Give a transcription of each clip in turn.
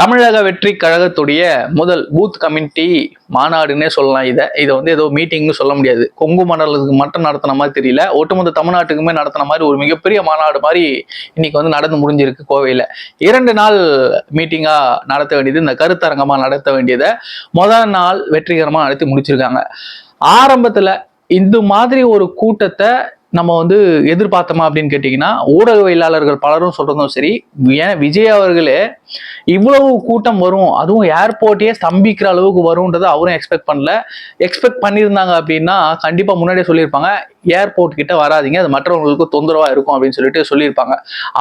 தமிழக வெற்றி கழகத்துடைய முதல் பூத் கமிட்டி மாநாடுன்னே சொல்லலாம் இதை. இதை வந்து ஏதோ மீட்டிங்னு சொல்ல முடியாது. கொங்கு மண்டலத்துக்கு மட்டும் நடத்தின மாதிரி தெரியல. ஒட்டுமொத்த தமிழ்நாட்டுக்குமே நடத்தின மாதிரி ஒரு மிகப்பெரிய மாநாடு மாதிரி இன்னைக்கு வந்து நடந்து முடிஞ்சிருக்கு கோவையில். இரண்டு நாள் மீட்டிங்காக நடத்த வேண்டியது இந்த கருத்தரங்கமாக நடத்த வேண்டியதை முதல் நாள் வெற்றிகரமாக நடத்தி முடிச்சிருக்காங்க. ஆரம்பத்தில் இந்த மாதிரி ஒரு கூட்டத்தை நம்ம வந்து எதிர்பார்த்தோமா அப்படின்னு கேட்டிங்கன்னா ஊடகவியலாளர்கள் பலரும் சொல்கிறதும் சரி ஏன் விஜய் அவர்களே இவ்வளவு கூட்டம் வரும். அதுவும் ஏர்போர்ட்டையே ஸ்தம்பிக்கிற அளவுக்கு வரும்ன்றதை அவரும் எக்ஸ்பெக்ட் பண்ணல. எக்ஸ்பெக்ட் பண்ணியிருந்தாங்க அப்படின்னா கண்டிப்பாக முன்னாடியே சொல்லியிருப்பாங்க ஏர்போர்ட் கிட்ட வராதீங்க அது மற்றவங்களுக்கு தொந்தரவாக இருக்கும் அப்படின்னு சொல்லிட்டு சொல்லியிருப்பாங்க.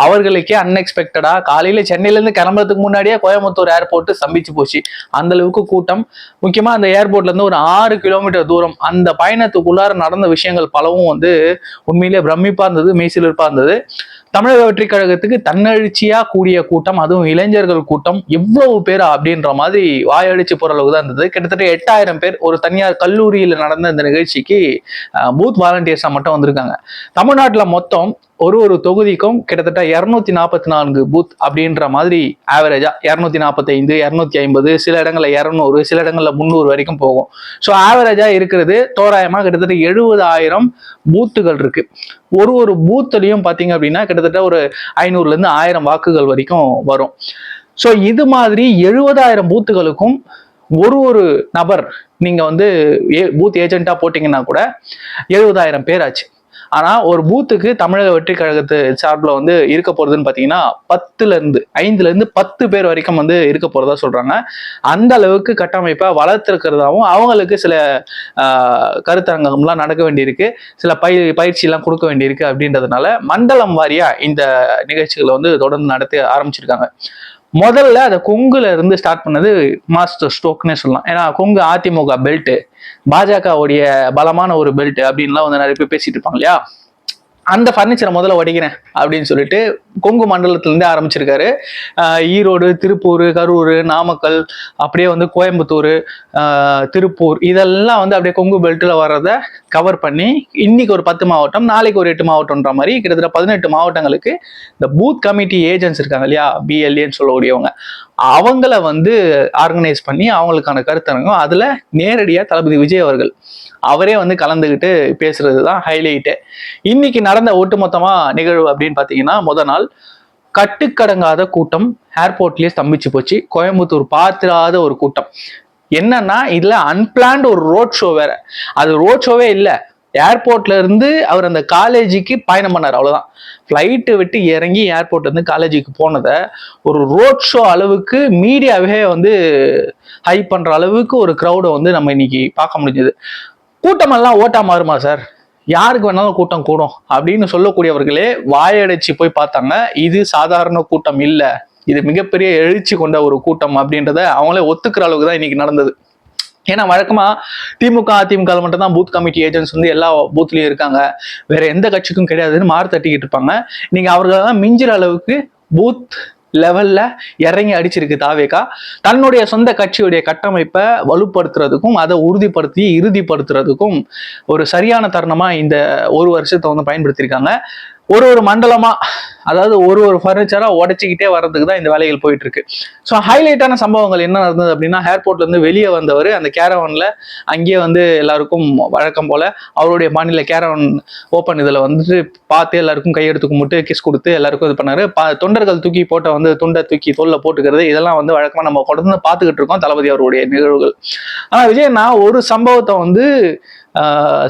அவர்களுக்கே அன்எக்ஸ்பெக்டடா காலையில் சென்னையிலேருந்து கிளம்புறதுக்கு முன்னாடியே கோயம்புத்தூர் ஏர்போர்ட் ஸ்தம்பிச்சு போச்சு. அந்த அளவுக்கு கூட்டம். முக்கியமாக அந்த ஏர்போர்ட்லேருந்து ஒரு ஆறு கிலோமீட்டர் தூரம் அந்த பயணத்துக்குள்ளார நடந்த விஷயங்கள் பலவும் வந்து உண்மையிலே பிரமிப்பாக இருந்தது மெய்சிலிருப்பாக இருந்தது. தமிழக வெற்றி கழகத்துக்கு தன்னெழுச்சியா கூடிய கூட்டம் அதுவும் இளைஞர்கள் கூட்டம் எவ்வளவு பேரா அப்படின்ற மாதிரி வாயடிச்சு போற அளவுக்கு தான் இருந்தது. கிட்டத்தட்ட எட்டாயிரம் பேர் ஒரு தனியார் கல்லூரியில நடந்த இந்த நிகழ்ச்சிக்கு பூத் வாலண்டியர்ஸா மட்டும் வந்திருக்காங்க. தமிழ்நாட்டுல மொத்தம் ஒரு ஒரு தொகுதிக்கும் கிட்டத்தட்ட இரநூத்தி நாற்பத்தி நான்கு பூத் அப்படின்ற மாதிரி ஆவரேஜா இரநூத்தி நாற்பத்தைந்து இரநூத்தி ஐம்பது சில இடங்கள்ல இரநூறு சில இடங்கள்ல முந்நூறு வரைக்கும் போகும். ஸோ ஆவரேஜா இருக்கிறது. தோராயமா கிட்டத்தட்ட எழுபதாயிரம் பூத்துகள் இருக்கு. ஒரு ஒரு பூத்துலையும் பார்த்தீங்க அப்படின்னா கிட்டத்தட்ட ஒரு ஐநூறுலேருந்து ஆயிரம் வாக்குகள் வரைக்கும் வரும். ஸோ இது மாதிரி எழுபதாயிரம் பூத்துகளுக்கும் ஒரு ஒரு நபர் நீங்கள் வந்து ஏ பூத் ஏஜென்ட்டாக போட்டிங்கன்னா கூட எழுபதாயிரம் பேர் ஆச்சு. ஆனா ஒரு பூத்துக்கு தமிழக வெற்றி கழகத்து சார்பில் வந்து இருக்க போறதுன்னு பாத்தீங்கன்னா பத்துல இருந்து இருந்து பத்து பேர் வரைக்கும் வந்து இருக்க போறதா சொல்றாங்க. அந்த அளவுக்கு கட்டமைப்பை வளர்த்துருக்கிறதாவும் அவங்களுக்கு சில கருத்தரங்கம்லாம் நடக்க வேண்டியிருக்கு. சில பயிர் பயிற்சி எல்லாம் கொடுக்க வேண்டியிருக்கு அப்படின்றதுனால மண்டலம் வாரியா இந்த நிகழ்ச்சிகளை வந்து தொடர்ந்து நடத்த ஆரம்பிச்சிருக்காங்க. முதல்ல அதை கொங்குல இருந்து ஸ்டார்ட் பண்ணது மாஸ்டர் ஸ்டோக்னே சொல்லலாம். ஏன்னா கொங்கு அதிமுக பெல்ட் பாஜகவுடைய பலமான ஒரு பெல்ட் அப்படின்லாம் வந்து நிறைய பேர் பேசிட்டு இருப்பாங்க இல்லையா? அந்த ஃபர்னிச்சரை முதல்ல உடைக்கிறேன் அப்படின்னு சொல்லிட்டு கொங்கு மண்டலத்திலேருந்தே ஆரம்பிச்சிருக்காரு. ஈரோடு திருப்பூர் கரூர் நாமக்கல் அப்படியே வந்து கோயம்புத்தூர் திருப்பூர் இதெல்லாம் வந்து அப்படியே கொங்கு பெல்ட்டில் வர்றதை கவர் பண்ணி இன்னைக்கு ஒரு பத்து மாவட்டம் நாளைக்கு ஒரு எட்டு மாவட்டம்ன்ற மாதிரி கிட்டத்தட்ட பதினெட்டு மாவட்டங்களுக்கு இந்த பூத் கமிட்டி ஏஜென்ட்ஸ் இருக்காங்க இல்லையா? பிஎல்ஏன்னு சொல்லக்கூடியவங்க. அவங்கள வந்து ஆர்கனைஸ் பண்ணி அவங்களுக்கான கருத்தரங்கம் அதில் நேரடியாக தளபதி விஜய் அவர்கள். அவரே வந்து கலந்துக்கிட்டு பேசுறது தான் ஹைலைட்டு இன்னைக்கு நடந்த ஒட்டுமொத்தமா நிகழ்வு அப்படின்னு பார்த்தீங்கன்னா முத நாள் கட்டுக்கடங்காத கூட்டம் ஏர்போர்ட்லயே ஸ்தம்பிச்சு போச்சு. கோயம்புத்தூர் பார்த்திராத ஒரு கூட்டம். என்னன்னா இதுல அன்பிளான்டு ஒரு ரோட் ஷோ வேற. அது ரோட் ஷோவே இல்லை. ஏர்போர்ட்ல இருந்து அவர் அந்த காலேஜுக்கு பயணம் பண்ணார் அவ்வளவுதான். ஃப்ளைட்டு விட்டு இறங்கி ஏர்போர்ட்ல இருந்து காலேஜுக்கு போனதை ஒரு ரோட் ஷோ அளவுக்கு மீடியாவே வந்து ஹை பண்ற அளவுக்கு ஒரு க்ரௌடை வந்து நம்ம இன்னைக்கு பார்க்க முடிஞ்சது. கூட்டமெல்லாம் ஓட்டா மாறுமா சார் யாருக்கு வேணாலும் கூட்டம் கூடும் அப்படின்னு சொல்லக்கூடியவர்களே வாயடைச்சு போய் பார்த்தாங்க இது சாதாரண கூட்டம் இல்லை. இது மிகப்பெரிய எழுச்சி கொண்ட ஒரு கூட்டம் அப்படின்றத அவங்களே ஒத்துக்கிற அளவுக்கு தான் இன்னைக்கு நடந்தது. ஏன்னா வழக்கமா திமுக அதிமுக மட்டும் தான் பூத் கமிட்டி ஏஜென்ட்ஸ் வந்து எல்லா பூத்லயும் இருக்காங்க. வேற எந்த கட்சிக்கும் கிடையாதுன்னு மாறு தட்டிக்கிட்டு இருப்பாங்க. நீங்க அவர்களெல்லாம் மிஞ்சிற அளவுக்கு பூத் லெவல்ல இறங்கி அடிச்சிருக்கு தாவேகா. தன்னுடைய சொந்த கட்சியுடைய கட்டமைப்பை வலுப்படுத்துறதுக்கும் அதை உறுதிப்படுத்தி இறுதிப்படுத்துறதுக்கும் ஒரு சரியான தருணமா இந்த ஒரு வருஷத்தை வந்து பயன்படுத்தியிருக்காங்க. ஒரு ஒரு மண்டலமா அதாவது ஒரு ஒரு ஃபர்னிச்சரா உடைச்சிக்கிட்டே வர்றதுக்கு தான் இந்த வேலைகள் போயிட்டு இருக்கு ஸோ ஹைலைட்டான சம்பவங்கள் என்ன நடந்தது அப்படின்னா ஏர்போர்ட்ல இருந்து வெளியே வந்தவர் அந்த கேரவன்ல அங்கேயே வந்து எல்லாருக்கும் வழக்கம் போல அவருடைய மாநில கேரவன் ஓப்பன் இதில் வந்துட்டு பார்த்து எல்லாருக்கும் கையெடுத்து கும்பிட்டு கிஸ் கொடுத்து எல்லாருக்கும் இது பண்ணாரு. பா- தொண்டர்கள் தூக்கி போட்ட வந்து துண்டை தூக்கி தோல்ல போட்டுக்கிறது இதெல்லாம் வந்து வழக்கமாக நம்ம தொடர்ந்து பார்த்துக்கிட்டு இருக்கோம் தளபதி அவருடைய நிகழ்வுகள். ஆனால் விஜய் நான் ஒரு சம்பவத்தை வந்து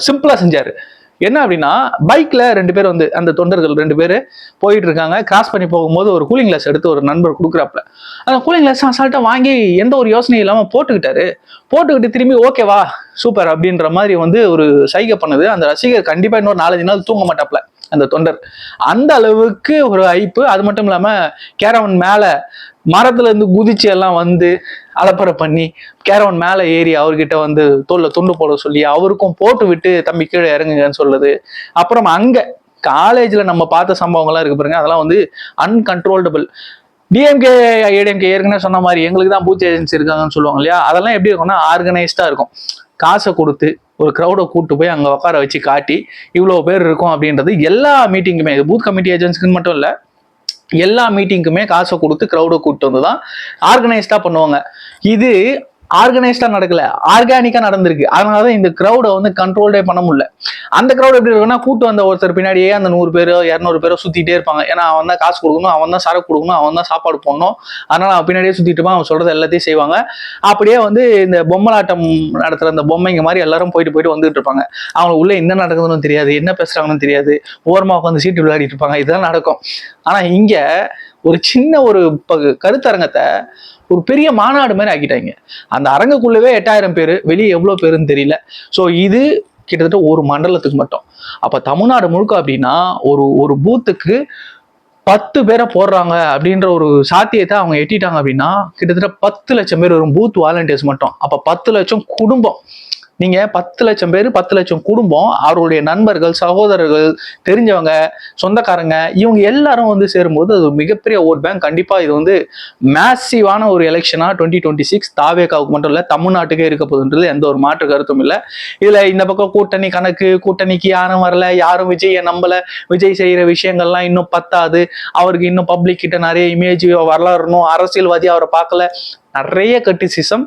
சிம்பிளா செஞ்சாரு. என்ன அப்படின்னா பைக்ல ரெண்டு பேர் வந்து அந்த தொண்டர்கள் ரெண்டு பேர் போயிட்டு இருக்காங்க கிராஸ் பண்ணி போகும்போது ஒரு கூலிங் கிளாஸ் எடுத்து ஒரு நண்பர் கொடுக்குறாப்ல அந்த கூலிங் கிளாஸ் அசால்ட்டா வாங்கி எந்த ஒரு யோசனையும் இல்லாம போட்டுக்கிட்டாரு. போட்டுக்கிட்டு திரும்பி ஓகேவா சூப்பர் அப்படின்ற மாதிரி வந்து ஒரு சைகை பண்ணுது. அந்த ரசிகர் கண்டிப்பா இன்னொரு நாலஞ்சு நாள் தூங்க மாட்டாப்ல அந்த தொண்டர். அந்த அளவுக்கு ஒரு ஐப்பு. அது மட்டும் இல்லாம கேரவன் மேல மரத்துல இருந்து குதிச்சு எல்லாம் வந்து அலப்பறை பண்ணி கேரவன் மேல ஏறி அவர்கிட்ட வந்து தோல்ல துண்டு போட சொல்லி அவருக்கும் போட்டு விட்டு தம்பி கீழே இறங்குங்கன்னு சொல்லுது. அப்புறம் அங்க காலேஜ்ல நம்ம பார்த்த சம்பவங்கள்லாம் இருக்கு பாருங்க. அதெல்லாம் வந்து அன்கன்ட்ரோல்டபிள் டிஎம்கே ஏடிஎம்கே ஏற்கனவே சொன்ன மாதிரி எங்களுக்கு தான் பூச்சி ஏஜென்சி இருக்காங்கன்னு சொல்லுவாங்க இல்லையா? அதெல்லாம் எப்படி இருக்கும்னா ஆர்கனைஸ்டா இருக்கும். காசை கொடுத்து ஒரு க்ரௌடை கூட்டு போய் அங்கே உட்கார வச்சு காட்டி இவ்வளோ பேர் இருக்கும் அப்படின்றது எல்லா மீட்டிங்குமே இது பூத் கமிட்டி ஏஜென்ட்ஸ்க்குன்னு மட்டும் இல்லை எல்லா மீட்டிங்க்குமே காசை கொடுத்து க்ரௌடை கூப்பிட்டு வந்து தான் ஆர்கனைஸ்டாக பண்ணுவாங்க. இது ஆர்கனைஸ்டா நடக்கல. ஆர்கானிக்கா நடந்திருக்கு. அதனாலதான் இந்த க்ரௌடை வந்து கண்ட்ரோல்டே பண்ண முடியல. அந்த க்ரௌட் எப்படி இருக்குன்னா கூட்டு வந்த ஒருத்தர் பின்னாடியே அந்த நூறு பேரோ இரநூறு பேரோ சுத்திட்டே இருப்பாங்க. ஏன்னா அவன் தான் காசு கொடுக்கணும் அவன் தான் சரக்கு கொடுக்கணும் அவன் தான் சாப்பாடு போடணும். அதனால அவன் பின்னாடியே சுத்திட்டு இருப்பான் அவன் சொல்றது எல்லாத்தையும் செய்வாங்க. அப்படியே வந்து இந்த பொம்மலாட்டம் நடத்துற அந்த பொம்மைங்க மாதிரி எல்லாரும் போயிட்டு போயிட்டு வந்துட்டு இருப்பாங்க. அவங்க உள்ள என்ன நடக்குதுன்னு தெரியாது என்ன பேசுறாங்கன்னு தெரியாது. ஓரமா உட்காந்து சீட்டு விளையாடிட்டு இருப்பாங்க. இதெல்லாம் நடக்கும். ஆனா இங்க ஒரு சின்ன ஒரு கருத்தரங்கத்தை ஒரு பெரிய மாநாடு மாதிரி ஆக்கிட்டாங்க. அந்த அரங்குக்குள்ளவே எட்டாயிரம் பேர் வெளியே எவ்வளோ பேருன்னு தெரியல. ஸோ இது கிட்டத்தட்ட ஒரு மண்டலத்துக்கு மட்டும். அப்போ தமிழ்நாடு முழுக்க அப்படின்னா ஒரு ஒரு பூத்துக்கு பத்து பேரை போடுறாங்க அப்படின்ற ஒரு சாத்தியத்தை அவங்க எட்டிட்டாங்க அப்படின்னா கிட்டத்தட்ட பத்து லட்சம் பேர் வரும் பூத் வாலண்டியர்ஸ் மட்டும். அப்போ பத்து லட்சம் குடும்பம். நீங்க பத்து லட்சம் பேர் பத்து லட்சம் குடும்பம் அவருடைய நண்பர்கள் சகோதரர்கள் தெரிஞ்சவங்க சொந்தக்காரங்க இவங்க எல்லாரும் வந்து சேரும்போது அது மிகப்பெரிய ஓட் பேங்க். கண்டிப்பா இது வந்து மேசிவான ஒரு எலெக்ஷனா டுவெண்ட்டி டுவெண்ட்டி சிக்ஸ் தாவேக்காவுக்கு மட்டும் இல்ல தமிழ்நாட்டுக்கே இருக்க போகுதுன்றது எந்த ஒரு மாற்று கருத்தும் இல்லை. இதுல இந்த பக்கம் கூட்டணி கணக்கு கூட்டணிக்கு யாரும் வரல யாரும் விஜயை நம்பல விஜய் செய்யற விஷயங்கள்லாம் இன்னும் பத்தாது அவருக்கு இன்னும் பப்ளிக் கிட்ட நிறைய இமேஜ் வளரணும் அரசியல்வாதி அவரை பார்க்கல. நிறைய கட்டிசிசம்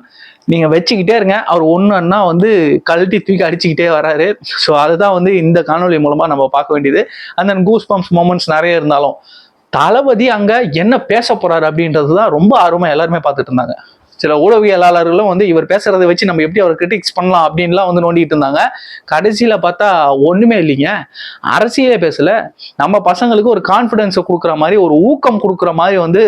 நீங்க வச்சுக்கிட்டே இருங்க. அவர் ஒன்றுன்னா வந்து கழட்டி தூக்கி அடிச்சுக்கிட்டே வராரு. ஸோ அதுதான் வந்து இந்த காணொளி மூலமா நம்ம பார்க்க வேண்டியது. அந்த கூஸ் பம்ப்ஸ் மூமெண்ட்ஸ் நிறைய இருந்தாலும் தளபதி அங்க என்ன பேச போறாரு அப்படின்றது தான் ரொம்ப ஆர்வமா எல்லாருமே பார்த்துட்டு இருந்தாங்க. சில ஊடகவியலாளர்களும் வந்து இவர் பேசுறதை வச்சு நம்ம எப்படி அவர் கிரிட்டிக்ஸ் பண்ணலாம் அப்படின்லாம் வந்து நோண்டிட்டு இருந்தாங்க. கடைசியில் பார்த்தா ஒன்றுமே இல்லைங்க. அரசியலே பேசல. நம்ம பசங்களுக்கு ஒரு கான்ஃபிடென்ஸை கொடுக்குற மாதிரி ஒரு ஊக்கம் கொடுக்குற மாதிரி வந்து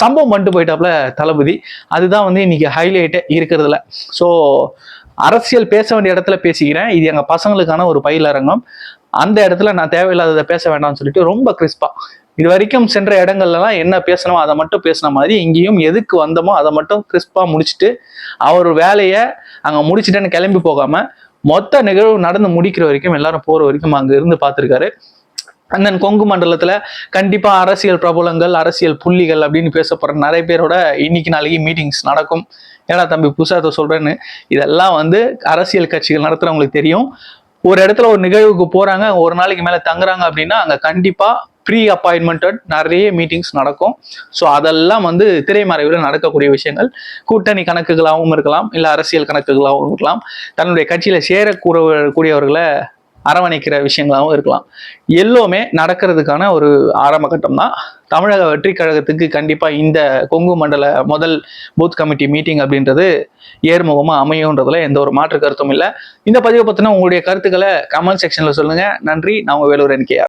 சம்பவம் பண்ணிட்டு போயிட்டாப்ல தளபதி. அதுதான் வந்து இன்னைக்கு ஹைலைட்டே இருக்கிறதுல. ஸோ அரசியல் பேச வேண்டிய இடத்துல பேசிக்கிறேன். இது எங்கள் பசங்களுக்கான ஒரு பயிலரங்கம். அந்த இடத்துல நான் தேவையில்லாததை பேச வேண்டாம்னு சொல்லிட்டு ரொம்ப கிறிஸ்பா இது வரைக்கும் சென்ற இடங்கள்லாம் என்ன பேசணுமோ அதை மட்டும் பேசின மாதிரி இங்கேயும் எதுக்கு வந்தோமோ அதை மட்டும் கிறிஸ்பாக முடிச்சுட்டு அவர் வேலையை அங்கே முடிச்சுட்டேன்னு கிளம்பி போகாமல் மொத்த நிகழ்வு நடந்து முடிக்கிற வரைக்கும் எல்லாரும் போகிற வரைக்கும் அங்கே இருந்து பார்த்துருக்காரு. அந்த கொங்கு மண்டலத்தில் கண்டிப்பாக அரசியல் பிரபலங்கள் அரசியல் புள்ளிகள் அப்படின்னு பேசப்படுற நிறைய பேரோட இன்னைக்கு நாளைக்கு மீட்டிங்ஸ் நடக்கும். ஏடா தம்பி புதுசாக சொல்கிறேன்னு இதெல்லாம் வந்து அரசியல் கட்சிகள் நடத்துகிறவங்களுக்கு தெரியும். ஒரு இடத்துல ஒரு நிகழ்வுக்கு போகிறாங்க ஒரு நாளைக்கு மேலே தங்குறாங்க அப்படின்னா அங்கே கண்டிப்பாக ப்ரீ அப்பாயின்மெண்டட் நிறைய மீட்டிங்ஸ் நடக்கும். ஸோ அதெல்லாம் வந்து திரைமறைவில் நடக்கக்கூடிய விஷயங்கள். கூட்டணி கணக்குகளாகவும் இருக்கலாம் இல்லை அரசியல் கணக்குகளாகவும் இருக்கலாம். தன்னுடைய கட்சியில் சேரக்கூட கூடியவர்களை அரவணைக்கிற விஷயங்களாகவும் இருக்கலாம். எல்லோருமே நடக்கிறதுக்கான ஒரு ஆரம்ப கட்டம் தான் தமிழக வெற்றி கழகத்துக்கு கண்டிப்பாக இந்த கொங்கு மண்டல முதல் பூத் கமிட்டி மீட்டிங் அப்படின்றது ஏர்முகமாக அமையுன்றதுல எந்த ஒரு மாற்று கருத்தும் இல்லை. இந்த பதிவை பற்றின உங்களுடைய கருத்துக்களை கமெண்ட் செக்ஷனில் சொல்லுங்கள் நன்றி. நான் உங்கள் வேலூர் என்கேஆர்